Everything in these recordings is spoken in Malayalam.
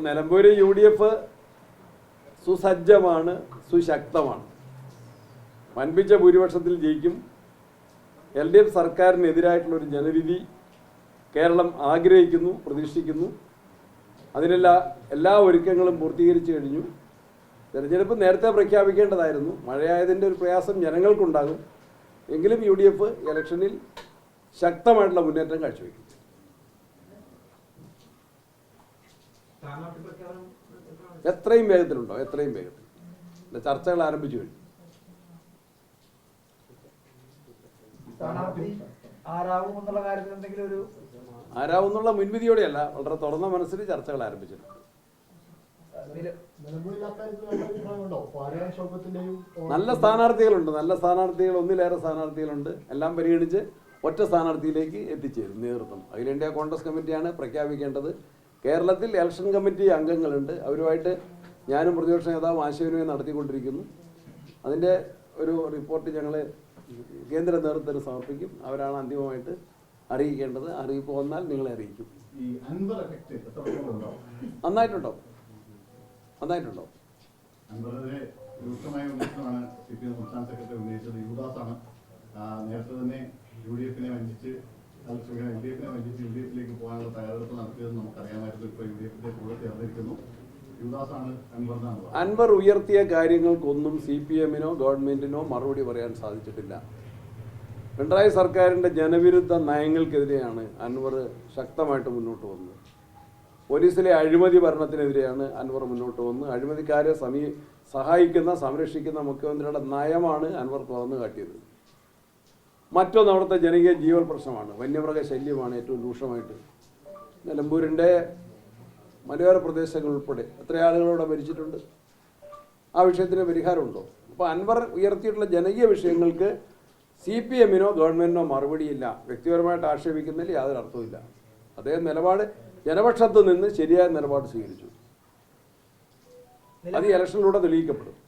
അപ്പം നിലമ്പൂര് യു ഡി എഫ് സുസജ്ജമാണ് സുശക്തമാണ്. വൻപിച്ച ഭൂരിപക്ഷത്തിൽ ജയിക്കും. എൽ ഡി എഫ് സർക്കാരിനെതിരായിട്ടുള്ള ഒരു ജനവിധി കേരളം ആഗ്രഹിക്കുന്നു പ്രതീക്ഷിക്കുന്നു. അതിനെല്ലാ എല്ലാ ഒരുക്കങ്ങളും പൂർത്തീകരിച്ചു കഴിഞ്ഞു. തെരഞ്ഞെടുപ്പ് നേരത്തെ പ്രഖ്യാപിക്കേണ്ടതായിരുന്നു. മഴയായതിന്റെ ഒരു പ്രയാസം ജനങ്ങൾക്കുണ്ടാകും. എങ്കിലും യു ഡി എഫ് ഇലക്ഷനിൽ ശക്തമായിട്ടുള്ള മുന്നേറ്റം കാഴ്ചവെക്കും. എത്രയും വേഗത്തിലുണ്ടോ എത്രയും വേഗത്തിൽ. ചർച്ചകൾ ആരംഭിച്ചു കഴിഞ്ഞു. സ്ഥാനാർത്ഥി ആരാകും എന്നുള്ള ആരാവുന്നുള്ള മുൻവിധിയോടെയല്ല വളരെ തുറന്ന മനസ്സിൽ ചർച്ചകൾ ആരംഭിച്ചിട്ടുണ്ട്. നല്ല സ്ഥാനാർത്ഥികളുണ്ട് നല്ല സ്ഥാനാർത്ഥികൾ ഒന്നിലേറെ സ്ഥാനാർത്ഥികളുണ്ട്. എല്ലാം പരിഗണിച്ച് ഒറ്റ സ്ഥാനാർത്ഥിയിലേക്ക് എത്തിച്ചേരും നേതൃത്വം. അഖിലേന്ത്യാ കോൺഗ്രസ് കമ്മിറ്റിയാണ് പ്രഖ്യാപിക്കേണ്ടത്. കേരളത്തിൽ ഇലക്ഷൻ കമ്മിറ്റി അംഗങ്ങളുണ്ട്. അവരുമായിട്ട് ഞാനും പ്രതിപക്ഷ നേതാവ് ആശയവിനിമയം നടത്തിക്കൊണ്ടിരിക്കുന്നു. അതിന്റെ ഒരു റിപ്പോർട്ട് ഞങ്ങൾ കേന്ദ്ര നേതൃത്വത്തിന് സമർപ്പിക്കും. അവരാണ് അന്തിമമായിട്ട് അറിയിക്കേണ്ടത്. അറിയിപ്പ് വന്നാൽ നിങ്ങളെ അറിയിക്കും. നന്നായിട്ടുണ്ടോ? നന്നായിട്ടുണ്ടോ? അൻവറിനെതിരെ രൂക്ഷമായ വിമർശനമാണ് സി പി എം സംസ്ഥാന സെക്രട്ടറി ഉന്നയിച്ചത്. യുവദാസാണ്. നേരത്തെ തന്നെ യു ഡി എഫിനെ വഞ്ചിച്ച് എഫിനെ വഞ്ചിച്ച് യു ഡി എഫിലേക്ക് പോകാനുള്ള തയ്യാറെടുപ്പ് നടത്തിയത് നമുക്കറിയാമായിരുന്നു ഇപ്പോൾ യു ഡി എഫിന്റെ കൂടെ ചേർന്നിരിക്കുന്നു. അൻവർ ഉയർത്തിയ കാര്യങ്ങൾക്കൊന്നും സി പി എമ്മിനോ ഗവൺമെന്റിനോ മറുപടി പറയാൻ സാധിച്ചിട്ടില്ല. പിണറായി സർക്കാരിന്റെ ജനവിരുദ്ധ നയങ്ങൾക്കെതിരെയാണ് അൻവർ ശക്തമായിട്ട് മുന്നോട്ട് വന്നത്. പോലീസിലെ അഴിമതി ഭരണത്തിനെതിരെയാണ് അൻവർ മുന്നോട്ട് വന്ന് അഴിമതിക്കാരെ സമീ സഹായിക്കുന്ന സംരക്ഷിക്കുന്ന മുഖ്യമന്ത്രിയുടെ നയമാണ് അൻവർ തുറന്നു കാട്ടിയത്. മറ്റൊന്ന് അവിടുത്തെ ജനകീയ ജീവൽ പ്രശ്നമാണ്. വന്യമൃഗ ശല്യമാണ് ഏറ്റവും രൂക്ഷമായിട്ട്. നിലമ്പൂരിന്റെ മലയോര പ്രദേശങ്ങൾ ഉൾപ്പെടെ എത്ര ആളുകളോടെ മരിച്ചിട്ടുണ്ട്? ആ വിഷയത്തിന് പരിഹാരമുണ്ടോ? അപ്പോൾ അൻവർ ഉയർത്തിയിട്ടുള്ള ജനകീയ വിഷയങ്ങൾക്ക് സി പി എമ്മിനോ ഗവൺമെന്റിനോ മറുപടിയില്ല. വ്യക്തിപരമായിട്ട് ആക്ഷേപിക്കുന്നതിൽ യാതൊരു അർത്ഥവുമില്ല. അദ്ദേഹം നിലപാട് ജനപക്ഷത്ത് നിന്ന് ശരിയായ നിലപാട് സ്വീകരിച്ചു. അത് ഇലക്ഷനിലൂടെ തെളിയിക്കപ്പെടും.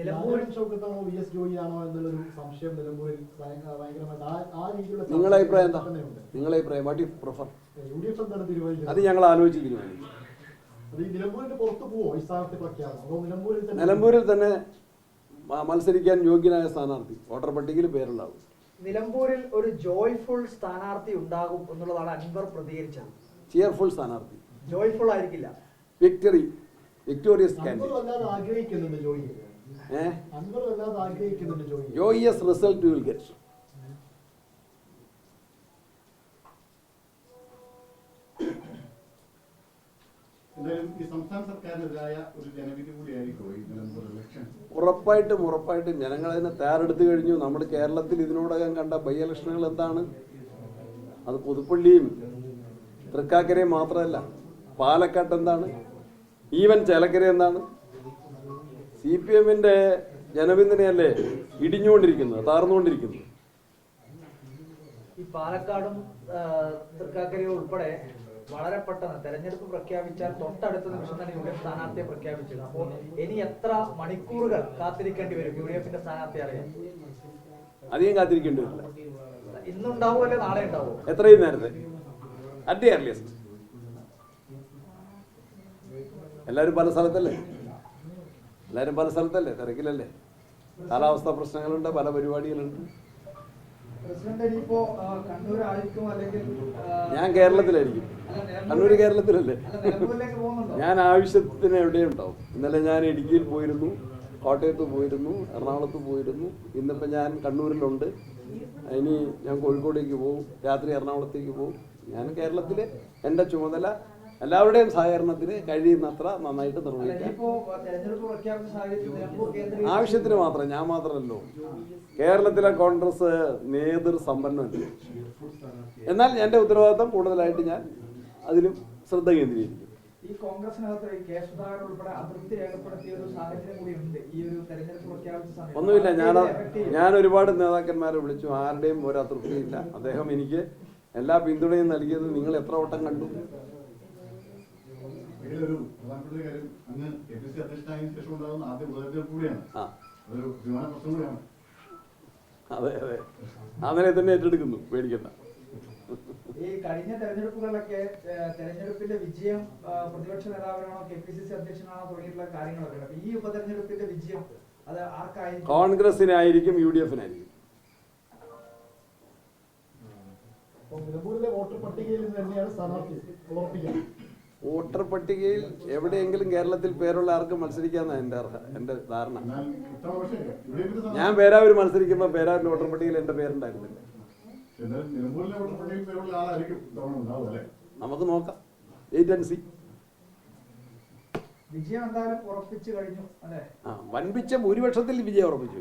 വി എസ് ജോയിയാണോ എന്നുള്ളൊരു സംശയം നിലമ്പൂരിൽ ഭയങ്കരമായിട്ട് ആ- ആ രീതിയിലുള്ള നിങ്ങളുടെ നിങ്ങളെ അഭിപ്രായം എന്താ? തന്നെയുണ്ട്. നിങ്ങളെ അഭിപ്രായം what you prefer U D F എന്താണ് തീരുമാനിച്ചത്? അത് ഞങ്ങൾ ആലോചിച്ച് തീരുമാനിക്കും അത് ഈ നിലമ്പൂരിന്റെ പുറത്ത് പോവോ? ഈ അതോ നിലമ്പൂരിൽ തന്നെ നിലമ്പൂരിൽ തന്നെ മത്സരിക്കാൻ യോഗ്യനായ സ്ഥാനാർത്ഥി. വോട്ടർ പട്ടികയിൽ പേരുണ്ടാവും. നിലമ്പൂരിൽ ഒരു ജോയ്ഫുൾ സ്ഥാനാർത്ഥി ഉണ്ടാകും എന്നുള്ളതാണ് അൻവർ പ്രതികരിച്ചത്. ചിയർഫുൾ സ്ഥാനാർത്ഥി. ജോയ്ഫുൾ ആയിരിക്കില്ല. വിക്ടറി വിക്ടോറിയസ് ആഗ്രഹിക്കുന്നുണ്ട് joy joyous result will get എന്തായാലും ഈ സംസ്ഥാന സർക്കാരിനെതിരായ ഒരു ജനവിധി കൂടിയായിരിക്കും ഈ ഇലക്ഷൻ ഉറപ്പായിട്ടും ഉറപ്പായിട്ടും ജനങ്ങൾ അതിനെ തയ്യാറെടുത്തു കഴിഞ്ഞു. നമ്മൾ കേരളത്തിൽ ഇതിനോടകം കണ്ട ബൈ ഇലക്ഷനുകൾ എന്താണ്? അത് പുതുപ്പള്ളിയും തൃക്കാക്കരയും മാത്രമല്ല. പാലക്കാട്ട് എന്താണ് ഈവൻ ചേലക്കര എന്താണ്? സി പി എമ്മിന്റെ ജനപിന്തുണയല്ലേ ഇടിഞ്ഞുകൊണ്ടിരിക്കുന്നത് താർന്നുകൊണ്ടിരിക്കുന്നത് ഈ പാലക്കാടും തൃക്കാക്കരയും ഉൾപ്പെടെ വളരെ പെട്ടെന്ന് തെരഞ്ഞെടുപ്പ് പ്രഖ്യാപിച്ചാൽ തൊട്ടടുത്ത നിമിഷം തന്നെ യു ഡി എഫ് സ്ഥാനാർത്ഥിയെ പ്രഖ്യാപിച്ചത് അപ്പോൾ ഇനി എത്ര മണിക്കൂറുകൾ കാത്തിരിക്കേണ്ടി വരും യു ഡി എഫിന്റെ സ്ഥാനാർത്ഥി അറിയാൻ അധികം കാത്തിരിക്കേണ്ടി വരില്ല. ഇന്നുണ്ടാവോ അല്ലെ നാളെ ഉണ്ടാവോ? എത്രയും നേരത്തെ. അറ്റ് ദി എർലിയസ്റ്റ് എല്ലാവരും പല സ്ഥലത്തല്ലേ? എല്ലാവരും പല സ്ഥലത്തല്ലേ? തിരക്കിലല്ലേ? കാലാവസ്ഥ പ്രശ്നങ്ങളുണ്ട് പല പരിപാടികളുണ്ട്. ഞാൻ കേരളത്തിലായിരിക്കും. കണ്ണൂർ കേരളത്തിലല്ലേ? ഞാൻ ആവശ്യത്തിന് എവിടെ ഉണ്ടാവും? ഇന്നലെ ഞാൻ ഇടുക്കിയിൽ പോയിരുന്നു കോട്ടയത്ത് പോയിരുന്നു എറണാകുളത്ത് പോയിരുന്നു. ഇന്നിപ്പോൾ ഞാൻ കണ്ണൂരിലുണ്ട്. ഇനി ഞാൻ കോഴിക്കോടേക്ക് പോകും രാത്രി എറണാകുളത്തേക്ക് പോകും. ഞാൻ കേരളത്തിലെ എന്റെ ചുമതല എല്ലാവരുടെയും സഹകരണത്തിന് കഴിയുന്നത്ര നന്നായിട്ട് നിർവഹിക്കാം. ആവശ്യത്തിന് മാത്രം ഞാൻ മാത്രമല്ലോ. കേരളത്തിലെ കോൺഗ്രസ് നേതൃ സമ്പന്നമല്ല? എന്നാൽ എന്റെ ഉത്തരവാദിത്തം കൂടുതലായിട്ട് ഞാൻ അതിലും ശ്രദ്ധ കേന്ദ്രീകരിക്കും. ഈ കോൺഗ്രസിനകത്ത് ഈ കെ സുധാകരൻ ഉൾപ്പെടെ അതൃപ്തി രേഖപ്പെടുത്തിയ ഒരു സാഹചര്യം കൂടിയുണ്ട് ഈ ഒരു തെരഞ്ഞെടുപ്പ് പ്രഖ്യാപിച്ച സമയത്ത്. ഒന്നുമില്ല ഞാൻ. ഞാൻ ഒരുപാട് നേതാക്കന്മാരെ വിളിച്ചു. ആരുടെയും ഒരു അതൃപ്തിയില്ല. അദ്ദേഹം എനിക്ക് എല്ലാ പിന്തുണയും നൽകിയത് നിങ്ങൾ എത്ര വട്ടം കണ്ടു? ഇതിലൊരു പ്രധാനപ്പെട്ട ഒരു കാര്യം. അങ്ങ് എ പി സി അധ്യക്ഷനായതിനു ശേഷം ഉണ്ടാകുന്ന ആദ്യ ഉപതെരഞ്ഞെടുപ്പ് കൂടിയാണ്. അതൊരു വിമാന പ്രശ്നം കൂടിയാണ്. അതെ അതെ. അങ്ങനെ തന്നെ ഏറ്റെടുക്കുന്നു. പേടിക്കണ്ട. ഈ കഴിഞ്ഞ തെരഞ്ഞെടുപ്പുകളിലൊക്കെ തെരഞ്ഞെടുപ്പിന്റെ വിജയം പ്രതിപക്ഷ നേതാവിനാണോ കെ പി സി സി അധ്യക്ഷനാണോ തുടങ്ങിയിട്ടുള്ള കാര്യങ്ങളൊക്കെ അപ്പൊ ഈ ഉപതെരഞ്ഞെടുപ്പിന്റെ വിജയം അത് ആർക്കായിരിക്കും? കോൺഗ്രസിനായിരിക്കും യു ഡി എഫിനായിരിക്കും. നിലമ്പൂരിലെ വോട്ടർ പട്ടികയിൽ തന്നെയാണ് സ്ഥാനാർത്ഥി ഉറപ്പിക്കുന്നത്. വോട്ടർ പട്ടികയിൽ എവിടെയെങ്കിലും കേരളത്തിൽ പേരുള്ള ആർക്കും മത്സരിക്കാന്നാണ് എന്റെ അർഹ എന്റെ ധാരണ. ഞാൻ പേരാവൂർ മത്സരിക്കുമ്പോൾ പേരാവൂരിന്റെ വോട്ടർ പട്ടികയിൽ എന്റെ പേരുണ്ടായിരുന്നില്ല. നമുക്ക് നോക്കാം. വെയിറ്റ് ആൻഡ് സി വിജയം എന്തായാലും ഉറപ്പിച്ചു കഴിഞ്ഞു അല്ലേ? ആ വൻപിച്ച ഭൂരിപക്ഷത്തിൽ വിജയം ഉറപ്പിച്ചു.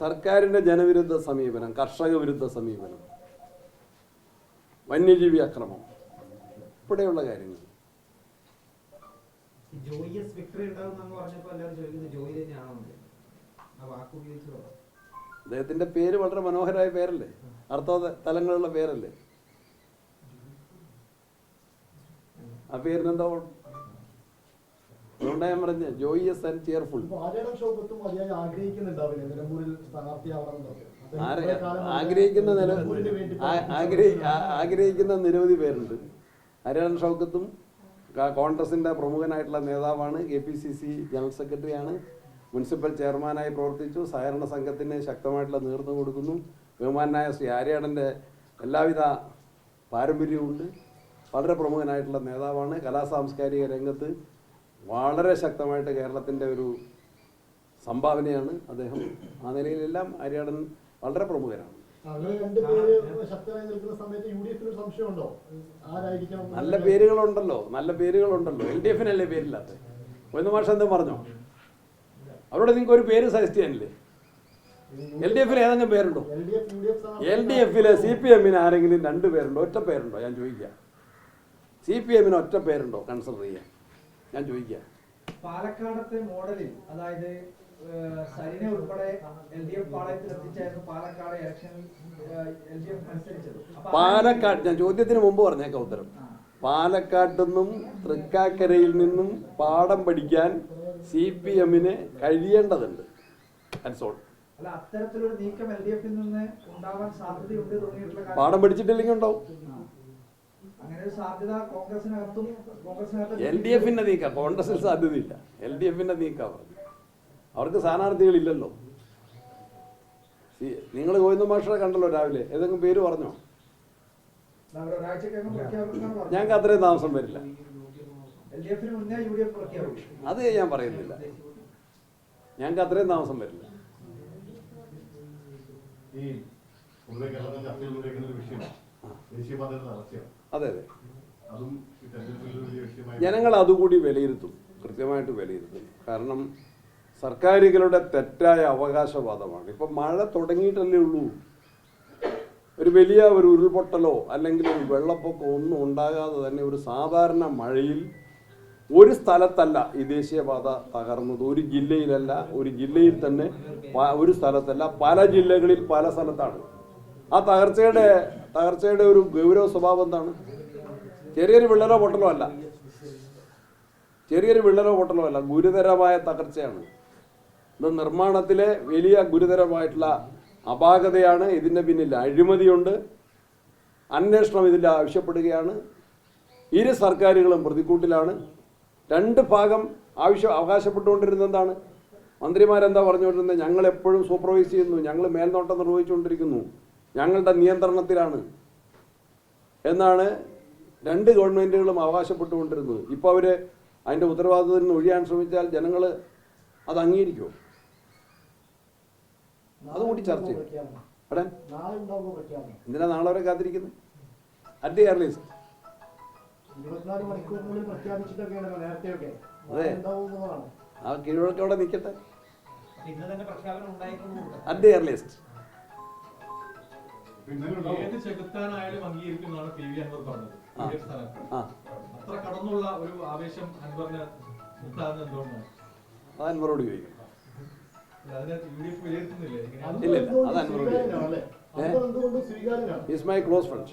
സർക്കാരിന്റെ ജനവിരുദ്ധ സമീപനം കർഷക വിരുദ്ധ സമീപനം വന്യജീവി അക്രമം ഇവിടെയുള്ള കാര്യങ്ങൾ ജോയി എസ് വിക്ടറി ഉണ്ടാകുമെന്ന് പറഞ്ഞപ്പോൾ എല്ലാവരും ചോദിക്കുന്നത് ജോയി തന്നെയാണോ എന്ന്. അക്രമം. ഇവിടെയുള്ള കാര്യങ്ങൾ. അദ്ദേഹത്തിന്റെ പേര് വളരെ മനോഹരമായ പേരല്ലേ? അർത്ഥ തലങ്ങളുള്ള പേരല്ലേ? ആ പേരിനെന്താ എന്താ അതുകൊണ്ടാ ഞാൻ പറഞ്ഞ ജോയി എസ് ആൻഡ് ചെയർഫുൾ. ആഗ്രഹിക്കുന്നുണ്ടാവില്ലേ? നിലമ്പൂരിൽ സ്ഥാനാർത്ഥിയാവണം എന്നൊക്കെ ആഗ്രഹിക്കുന്ന ആഗ്രഹിക്കുന്ന നിരവധി പേരുണ്ട്. ഹരിയാണ ഷൗക്കത്തും കോൺഗ്രസിന്റെ പ്രമുഖനായിട്ടുള്ള നേതാവാണ് A P C C general സെക്രട്ടറിയാണ് മുനിസിപ്പൽ ചെയർമാനായി പ്രവർത്തിച്ചു. സഹകരണ സംഘത്തിന് ശക്തമായിട്ടുള്ള നേതൃത്വം കൊടുക്കുന്നു. ബഹുമാനായ ശ്രീ ആര്യാടന്റെ എല്ലാവിധ പാരമ്പര്യവുമുണ്ട്. വളരെ പ്രമുഖനായിട്ടുള്ള നേതാവാണ്. കലാ സാംസ്കാരിക രംഗത്ത് വളരെ ശക്തമായിട്ട് കേരളത്തിന്റെ ഒരു സംഭാവനയാണ് അദ്ദേഹം. ആ നിലയിലെല്ലാം ആര്യാടൻ വളരെ പ്രമുഖനാണ് അങ്ങനെ രണ്ട് പേര് ശക്തരായി നിൽക്കുന്ന സമയത്ത് യു ഡി എഫിന് സംശയമുണ്ടോ? ആരായിരിക്കണം നല്ല പേരുകളുണ്ടല്ലോ നല്ല പേരുകളുണ്ടല്ലോ. L D എഫിനല്ലേ പേരില്ലാത്ത? ഒന്ന് മാഷം എന്തും പറഞ്ഞോ? അവരോട് നിങ്ങൾക്ക് ഒരു പേര് സജസ്റ്റ് ചെയ്യാനില്ലേ? എൽ ഡി എഫിൽ ഏതെങ്കിലും പേരുണ്ടോ? എൽ ഡി എഫിലെ സി പി എമ്മിന് ആരെങ്കിലും രണ്ട് പേരുണ്ടോ? ഒറ്റ പേരുണ്ടോ? ഞാൻ ചോദിക്കാം. സി പി എമ്മിന് ഒറ്റ പേരുണ്ടോ? കൺസിഡർ ചെയ്യാൻ. ഞാൻ ചോദിക്കാം. പാലക്കാടത്തെ മോഡലിൽ അതായത് സരിനെ ഉൾപ്പെടെ എൽ ഡി എഫ് പാളയത്തിൽ എത്തിച്ചായിരുന്നു പാലക്കാട് ഇലക്ഷനിൽ എൽ ഡി എഫ് മത്സരിച്ചത് പാലക്കാട് ഞാൻ ചോദ്യത്തിന് മുമ്പ് പറഞ്ഞേക്കാം ഉത്തരം. പാലക്കാട്ടു നിന്നും തൃക്കാക്കരയിൽ നിന്നും പാഠം പഠിക്കാൻ സി പി എമ്മിന് കഴിയേണ്ടതുണ്ട്. പാഠം പഠിച്ചിട്ടില്ലെങ്കിൽ ഉണ്ടാവും. എൽ ഡി എഫിന്റെ നീക്കാം കോൺഗ്രസിൽ സാധ്യതയില്ല. എൽ ഡി എഫിന്റെ നീക്കാം. അവർക്ക് സ്ഥാനാർത്ഥികളില്ലല്ലോ. നിങ്ങൾ ഗോവിന്ദ മാഷറെ കണ്ടല്ലോ രാവിലെ. ഏതെങ്കിലും പേര് പറഞ്ഞോ. ഞങ്ങൾക്ക് അത്രയും താമസം വരില്ല. അത് ഞാൻ പറയുന്നില്ല. ഞങ്ങൾക്ക് അത്രയും താമസം വരില്ല. അതെ അതെ. ജനങ്ങൾ അതുകൂടി വിലയിരുത്തും. കൃത്യമായിട്ട് വിലയിരുത്തും. കാരണം സർക്കാരുകളുടെ തെറ്റായ അവകാശവാദമാണ്. ഇപ്പം മഴ തുടങ്ങിയിട്ടല്ലേ ഉള്ളൂ. ഒരു വലിയ ഒരു ഉരുൾപൊട്ടലോ അല്ലെങ്കിൽ ഒരു വെള്ളപ്പൊക്കമോ ഒന്നും ഉണ്ടാകാതെ തന്നെ ഒരു സാധാരണ മഴയിൽ ഒരു സ്ഥലത്തല്ല ഈ ദേശീയപാത തകർന്നത്. ഒരു ജില്ലയിലല്ല ഒരു ജില്ലയിൽ തന്നെ ഒരു സ്ഥലത്തല്ല പല ജില്ലകളിൽ പല സ്ഥലത്താണ്. ആ തകർച്ചയുടെ തകർച്ചയുടെ ഒരു ഗൗരവ സ്വഭാവം എന്താണ്? ചെറിയൊരു വിള്ളലോ പൊട്ടലോ അല്ല. ചെറിയൊരു വിള്ളലോ പൊട്ടലോ അല്ല ഗുരുതരമായ തകർച്ചയാണ്. ഇത് നിർമ്മാണത്തിലെ വലിയ ഗുരുതരമായിട്ടുള്ള അപാകതയാണ്. ഇതിന്റെ പിന്നിൽ അഴിമതിയുണ്ട്. അന്വേഷണം ഇതിൽ ആവശ്യപ്പെടുകയാണ്. ഇരു സർക്കാരുകളും പ്രതിക്കൂട്ടിലാണ്. രണ്ട് ഭാഗം ആവശ്യം അവകാശപ്പെട്ടുകൊണ്ടിരുന്നത് എന്താണ് മന്ത്രിമാരെന്താ പറഞ്ഞുകൊണ്ടിരുന്നത്? ഞങ്ങൾ എപ്പോഴും സൂപ്പർവൈസ് ചെയ്യുന്നു. ഞങ്ങൾ മേൽനോട്ടം നിർവഹിച്ചുകൊണ്ടിരിക്കുന്നു. ഞങ്ങളുടെ നിയന്ത്രണത്തിലാണ്. എന്നാണ് രണ്ട് ഗവൺമെന്റുകളും അവകാശപ്പെട്ടുകൊണ്ടിരുന്നത്. ഇപ്പോൾ അവർ അതിന്റെ ഉത്തരവാദിത്തത്തിൽ നിന്ന് ഒഴിയാൻ ശ്രമിച്ചാൽ ജനങ്ങൾ അത് അംഗീകരിക്കുമോ? അതുകൂടി ചർച്ച ചെയ്യും. എടാ എന്തിനാ നാളെ വരെ കാത്തിരിക്കുന്നത്? അറ്റ് നേരത്തെയൊക്കെ. അതെ. ആ കീഴ്വഴക്കം അവിടെ നിൽക്കട്ടെ അറ്റ് ഏത് ചെകുത്താനായാലും അംഗീകരിക്കുന്നതാണ് പി വി അൻവർ പറഞ്ഞത്. സ്ഥാനാർത്ഥി? ആ. അത്ര കടന്നുള്ള ഒരു ആവേശം അൻവറിന് ഉണ്ടാകുന്നത് എന്തുകൊണ്ടാണ്? അത് അൻവറോട് ചോദിക്കും അല്ല, അതിനെ യു ഡി എഫ് വിലയിരുത്തുന്നില്ലേ എങ്ങനെയാണ്? അൻവർ ഇല്ല, അത് is my close friend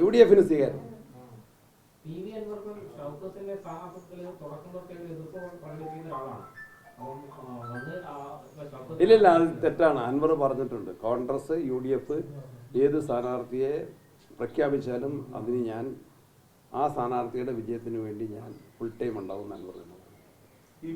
U D എഫിന് സ്വീകാര്യം. ഇല്ല ഇല്ല അത് തെറ്റാണ്. അൻവർ പറഞ്ഞിട്ടുണ്ട്. കോൺഗ്രസ് യു ഡി എഫ് ഏത് സ്ഥാനാർത്ഥിയെ പ്രഖ്യാപിച്ചാലും അതിന് ഞാൻ ആ സ്ഥാനാർത്ഥിയുടെ വിജയത്തിന് വേണ്ടി ഞാൻ ഫുൾ ടൈം ഉണ്ടാവും എന്ന് അൻവർ E...